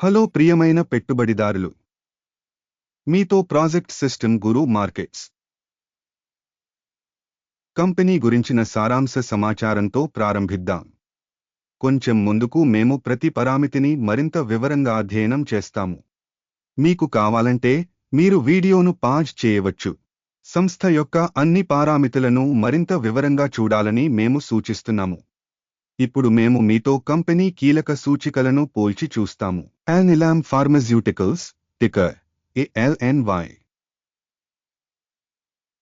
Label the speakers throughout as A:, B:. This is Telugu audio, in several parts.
A: హలో ప్రియమైన పెట్టుబడిదారులు. మీతో project system Guru Markets. Company గురించిన సారాంశ సమాచారంతో ప్రారంభిద్దాం. కొంచెం ముందుకు మేము ప్రతి పరామితిని మరింత వివరంగా అధ్యయనం చేస్తాము. మీకు కావాలంటే మీరు వీడియోను పాజ్ చేయవచ్చు. సంస్థ యొక్క అన్ని పారామితులను మరింత వివరంగా చూడాలని మేము సూచిస్తున్నాము. ఇప్పుడు మేము మీతో కంపెనీ కీలక సూచికలను పోల్చి చూస్తాము. ఎల్నిలామ్ ఫార్మస్యూటికల్స్ టికర్ ఏఎల్ఎన్వై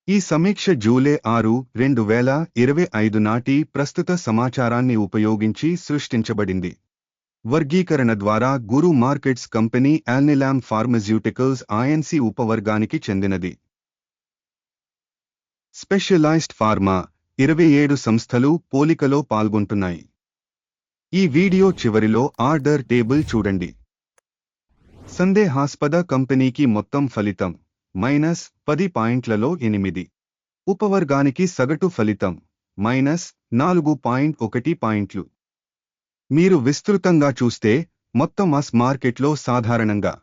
A: ఈ సమీక్ష జూలై ఆరు రెండు వేల ఇరవై ఐదు నాటి ప్రస్తుత సమాచారాన్ని ఉపయోగించి సృష్టించబడింది. వర్గీకరణ ద్వారా Guru Markets company Alnylam Pharmaceuticals INC ఉపవర్గానికి చెందినది. స్పెషలైజ్డ్ ఫార్మా ఇరవై ఏడు సంస్థలు పోలికలో పాల్గొంటున్నాయి. ఈ వీడియో చివరిలో ఆర్డర్ టేబుల్ చూడండి. సందేహాస్పద కంపెనీకి మొత్తం ఫలితం మైనస్ పది పాయింట్లలో ఎనిమిది. ఉపవర్గానికి సగటు ఫలితం మైనస్ నాలుగు పాయింట్ ఒకటి పాయింట్లు. మీరు విస్తృతంగా చూస్తే మొత్తం మాస్ మార్కెట్లో సాధారణంగా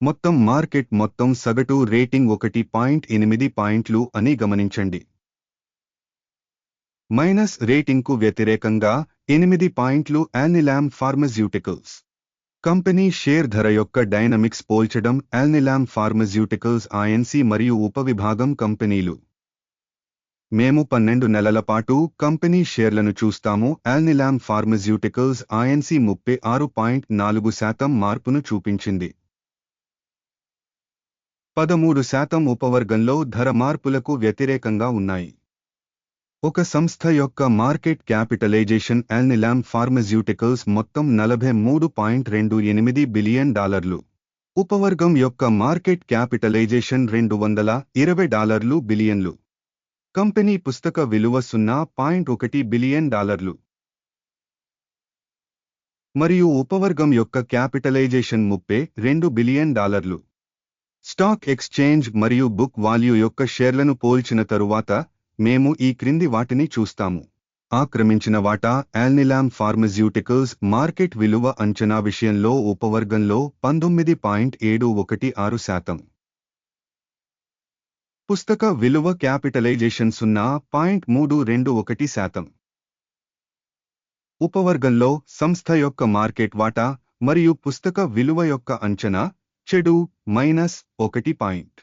A: మొత్తం మార్కెట్ మొత్తం సగటు రేటింగ్ ఒకటి పాయింట్ ఎనిమిది పాయింట్లు అని గమనించండి. మైనస్ రేటింగ్కు వ్యతిరేకంగా ఎనిమిది పాయింట్లు యానిలామ్ ఫార్మస్యూటికల్స్. కంపెనీ షేర్ ధర యొక్క డైనమిక్స్ పోల్చడం యాల్నిలామ్ ఫార్మస్యూటికల్స్ ఐఎన్సీ మరియు ఉపవిభాగం కంపెనీలు. మేము పన్నెండు నెలల పాటు కంపెనీ షేర్లను చూస్తాము యాల్నిలామ్ ఫార్మస్యూటికల్స్ ఐఎన్సీ ముప్పై ఆరు పాయింట్ నాలుగు శాతం మార్పును చూపించింది. పదమూడు శాతం ఉపవర్గంలో ధర మార్పులకు వ్యతిరేకంగా ఉన్నాయి. ఒక సంస్థ యొక్క మార్కెట్ క్యాపిటలైజేషన్ ఎల్నిలామ్ ఫార్మస్యూటికల్స్ మొత్తం నలభై మూడు పాయింట్ రెండు ఎనిమిది బిలియన్ డాలర్లు. ఉపవర్గం యొక్క మార్కెట్ క్యాపిటలైజేషన్ రెండు వందల ఇరవై డాలర్లు బిలియన్లు. కంపెనీ పుస్తక విలువ సున్నా పాయింట్ ఒకటి బిలియన్ డాలర్లు. మరియు ఉపవర్గం యొక్క క్యాపిటలైజేషన్ ముప్పై రెండు బిలియన్ డాలర్లు. స్టాక్ ఎక్స్చేంజ్ మరియు బుక్ వాల్యూ యొక్క షేర్లను పోల్చిన తరువాత మేము ఈ క్రింది వాటిని చూస్తాము. ఆక్రమించిన వాటా ఆల్నిలామ్ ఫార్మస్యూటికల్స్ మార్కెట్ విలువ అంచనా విషయంలో ఉపవర్గంలో పంతొమ్మిది పాయింట్ ఏడు ఒకటి ఆరు శాతం. పుస్తక విలువ క్యాపిటలైజేషన్ సున్నా పాయింట్ మూడు రెండు ఒకటి శాతం. ఉపవర్గంలో సంస్థ యొక్క మార్కెట్ వాటా మరియు పుస్తక విలువ యొక్క అంచనా చెడు మైనస్ ఒకటి పాయింట్.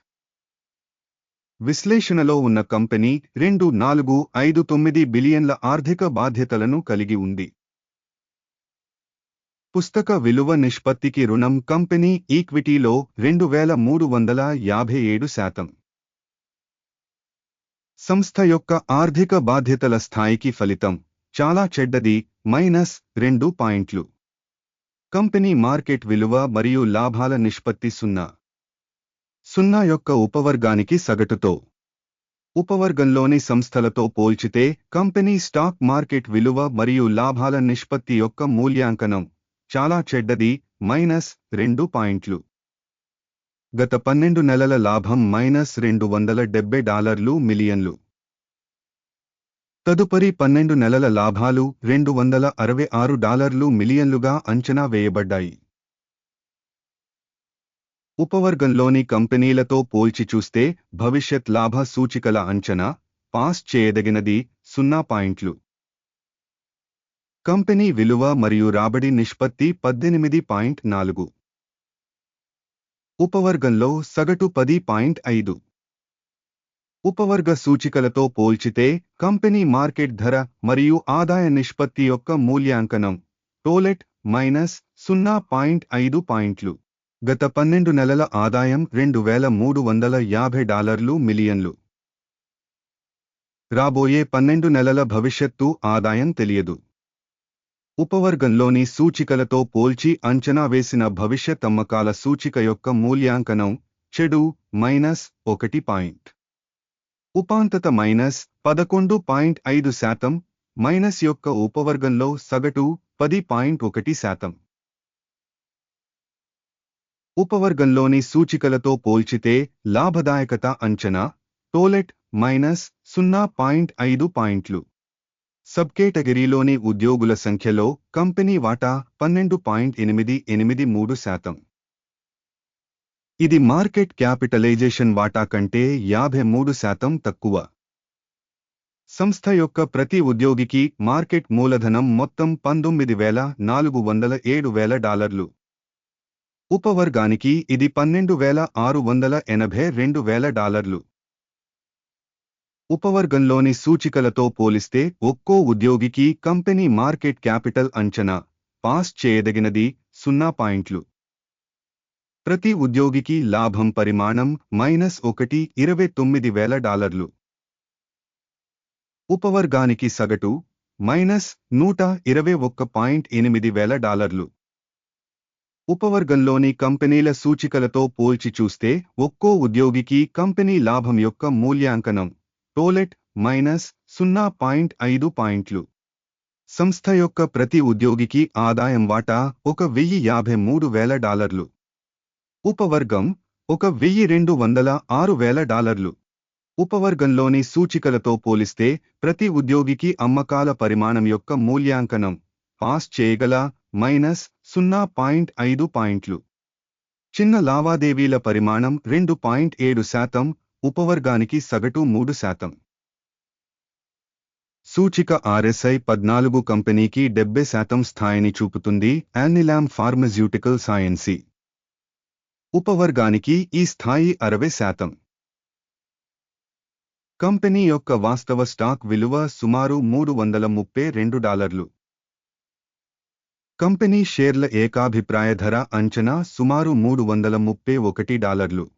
A: విశ్లేషణలో ఉన్న కంపెనీ రెండు నాలుగు ఐదు తొమ్మిది బిలియన్ల ఆర్థిక బాధ్యతలను కలిగి ఉంది. పుస్తక విలువ నిష్పత్తికి రుణం కంపెనీ ఈక్విటీలో రెండు వేల మూడు వందల యాభై ఏడు శాతం. సంస్థ యొక్క ఆర్థిక బాధ్యతల స్థాయికి ఫలితం చాలా చెడ్డది మైనస్ రెండు పాయింట్లు. కంపెనీ మార్కెట్ విలువ మరియు లాభాల నిష్పత్తి సున్నా. సున్నా యొక్క ఉపవర్గానికి సగటుతో. ఉపవర్గంలోని సంస్థలతో పోల్చితే కంపెనీ స్టాక్ మార్కెట్ విలువ మరియు లాభాల నిష్పత్తి యొక్క మూల్యాంకనం చాలా చెడ్డది మైనస్ రెండు పాయింట్లు. గత పన్నెండు నెలల లాభం మైనస్ రెండు వందల డెబ్బై డాలర్లు మిలియన్లు. తదుపరి పన్నెండు నెలల లాభాలు రెండు వందల అరవై ఆరు డాలర్లు మిలియన్లుగా అంచనా వేయబడ్డాయి. ఉపవర్గంలోని కంపెనీలతో పోల్చి చూస్తే భవిష్యత్ లాభ సూచికల అంచనా పాస్ చేయదగినది సున్నా పాయింట్లు. కంపెనీ విలువ మరియు రాబడి నిష్పత్తి పద్దెనిమిది పాయింట్ నాలుగు. ఉపవర్గంలో సగటు పది పాయింట్ ఐదు. ఉపవర్గ సూచికలతో పోల్చితే కంపెనీ మార్కెట్ ధర మరియు ఆదాయ నిష్పత్తి యొక్క మూల్యాంకనం టోలెట్ మైనస్ సున్నా పాయింట్ ఐదు పాయింట్లు. గత పన్నెండు నెలల ఆదాయం రెండు వేల మూడు వందల యాభై డాలర్లు మిలియన్లు. రాబోయే పన్నెండు నెలల భవిష్యత్తు ఆదాయం తెలియదు. ఉపవర్గంలోని సూచికలతో పోల్చి అంచనా వేసిన భవిష్యత్ అమ్మకాల సూచిక యొక్క మూల్యాంకనం చెడు మైనస్ ఒకటి పాయింట్. ఉపాంతత మైనస్ పదకొండు పాయింట్ ఐదు శాతం మైనస్ యొక్క ఉపవర్గంలో సగటు పది పాయింట్ ఒకటి శాతం. ఉపవర్గంలోని సూచికలతో పోల్చితే లాభదాయకత అంచనా టోలెట్ మైనస్ సున్నా పాయింట్ ఐదు పాయింట్లు. సబ్ కేటగిరీలోని ఉద్యోగుల సంఖ్యలో కంపెనీ వాటా పన్నెండు పాయింట్ ఎనిమిది ఎనిమిది మూడు శాతం. ఇది మార్కెట్ క్యాపిటలైజేషన్ వాటా కంటే యాభై మూడు శాతం తక్కువ. సంస్థ యొక్క ప్రతి ఉద్యోగికి మార్కెట్ మూలధనం మొత్తం పంతొమ్మిది వేల నాలుగు వందల ఏడు వేల డాలర్లు. ఉపవర్గానికి ఇది పన్నెండు వేల ఆరు వందల ఎనభై రెండు వేల డాలర్లు. ఉపవర్గంలోని సూచికలతో పోలిస్తే ఒక్కో ఉద్యోగికి కంపెనీ మార్కెట్ క్యాపిటల్ అంచనా పాస్ చేయదగినది సున్నా పాయింట్లు. ప్రతి ఉద్యోగికి లాభం పరిమాణం మైనస్ ఒకటి ఇరవై తొమ్మిది వేల డాలర్లు. ఉపవర్గానికి సగటు మైనస్ నూట ఇరవై ఒక్క పాయింట్ ఎనిమిది వేల డాలర్లు. ఉపవర్గంలోని కంపెనీల సూచికలతో పోల్చి చూస్తే ఒక్కో ఉద్యోగికి కంపెనీ లాభం యొక్క మూల్యాంకనం టోలెట్ మైనస్ సున్నా పాయింట్ ఐదు పాయింట్లు. సంస్థ యొక్క ప్రతి ఉద్యోగికి ఆదాయం వాటా ఒక వెయ్యి యాభై మూడు వేల డాలర్లు. ఉపవర్గం ఒక వెయ్యి రెండు వందల ఆరు వేల డాలర్లు. ఉపవర్గంలోని సూచికలతో పోలిస్తే ప్రతి ఉద్యోగికి అమ్మకాల పరిమాణం యొక్క మూల్యాంకనం పాస్ చేయగల మైనస్ సున్నా పాయింట్ ఐదు పాయింట్లు. చిన్న లావాదేవీల పరిమాణం రెండు పాయింట్ ఏడు శాతం ఉపవర్గానికి సగటు మూడు శాతం. సూచిక ఆర్ఎస్ఐ పద్నాలుగు కంపెనీకి డెబ్బై శాతం స్థాయిని చూపుతుంది యానిలామ్ ఫార్మస్యూటికల్ సాయన్సీ ఉపవర్గానికి ఈ స్థాయి అరవై శాతం. కంపెనీ యొక్క వాస్తవ స్టాక్ విలువ సుమారు మూడు వందల ముప్పై రెండు డాలర్లు. కంపెనీ షేర్ల ఏకాభిప్రాయ ధర అంచనా సుమారు మూడు వందల ముప్పై ఒకటి డాలర్లు.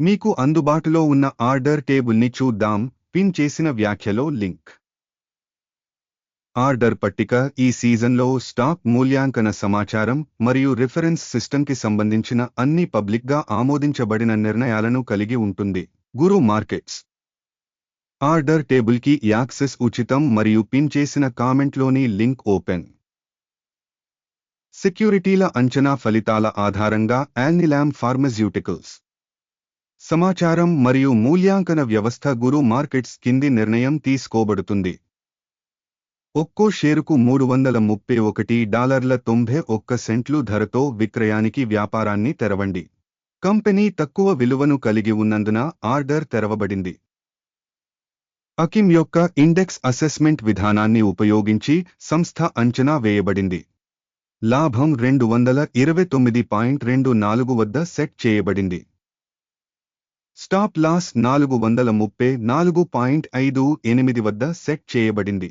A: మీకు అందుబాటులో ఉన్న ఆర్డర్ టేబుల్ని చూద్దాం పిన్ చేసిన వ్యాఖ్యలో లింక్. ఆర్డర్ పట్టిక ఈ సీజన్లో స్టాక్ మూల్యాంకన సమాచారం మరియు రిఫరెన్స్ సిస్టమ్కి సంబంధించిన అన్ని పబ్లిక్గా ఆమోదించబడిన నిర్ణయాలను కలిగి ఉంటుంది. గురు మార్కెట్స్. ఆర్డర్ టేబుల్కి యాక్సెస్ ఉచితం మరియు పిన్ చేసిన కామెంట్లోని లింక్ ఓపెన్. సెక్యూరిటీల అంచనా ఫలితాల ఆధారంగా యాన్నిలామ్ ఫార్మస్యూటికల్స్. సమాచారం మరియు మూల్యాంకన వ్యవస్థ గురు మార్కెట్స్ కింది నిర్ణయం తీసుకోబడుతుంది. ఒక్కో షేరుకు మూడు వందల ముప్పై ఒకటి డాలర్ల తొంభై ఒక్క సెంట్లు ధరతో విక్రయానికి వ్యాపారాన్ని తెరవండి. కంపెనీ తక్కువ విలువను కలిగి ఉన్నందున ఆర్డర్ తెరవబడింది. అకిమ్ యొక్క ఇండెక్స్ అసెస్మెంట్ విధానాన్ని ఉపయోగించి సంస్థ అంచనా వేయబడింది. లాభం రెండు వందల ఇరవై తొమ్మిది పాయింట్ రెండు నాలుగు వద్ద సెట్ చేయబడింది. స్టాప్ లాస్ నాలుగు వందల ముప్పై నాలుగు పాయింట్ ఐదు ఎనిమిది వద్ద సెట్ చేయబడింది.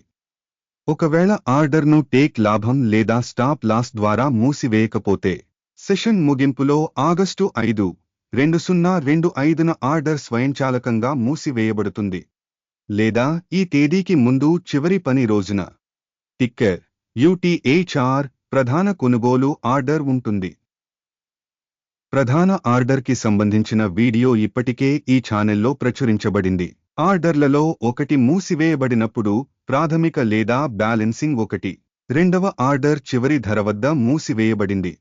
A: ఒకవేళ ఆర్డర్ను టేక్ లాభం లేదా స్టాప్ లాస్ ద్వారా మూసివేయకపోతే సెషన్ ముగింపులో ఆగస్టు ఐదు రెండు సున్నా రెండు ఐదున ఆర్డర్ స్వయంచాలకంగా మూసివేయబడుతుంది. లేదా ఈ తేదీకి ముందు చివరి పని రోజున. టిక్కర్ యూటీహెచ్ఆర్ ప్రధాన కొనుగోలు ఆర్డర్ ఉంటుంది. ప్రధాన ఆర్డర్కి సంబంధించిన వీడియో ఇప్పటికే ఈ ఛానెల్లో ప్రచురించబడింది. ఆర్డర్లలో ఒకటి మూసివేయబడినప్పుడు ప్రాథమిక లేదా బ్యాలెన్సింగ్ ఒకటి. రెండవ ఆర్డర్ చివరి ధర వద్ద మూసివేయబడింది.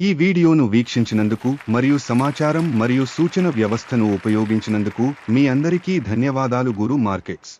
A: ఈ వీడియోను వీక్షించినందుకు మరియు సమాచారం మరియు సూచన వ్యవస్థను ఉపయోగించినందుకు మీ అందరికీ ధన్యవాదాలు గురు మార్కెట్స్.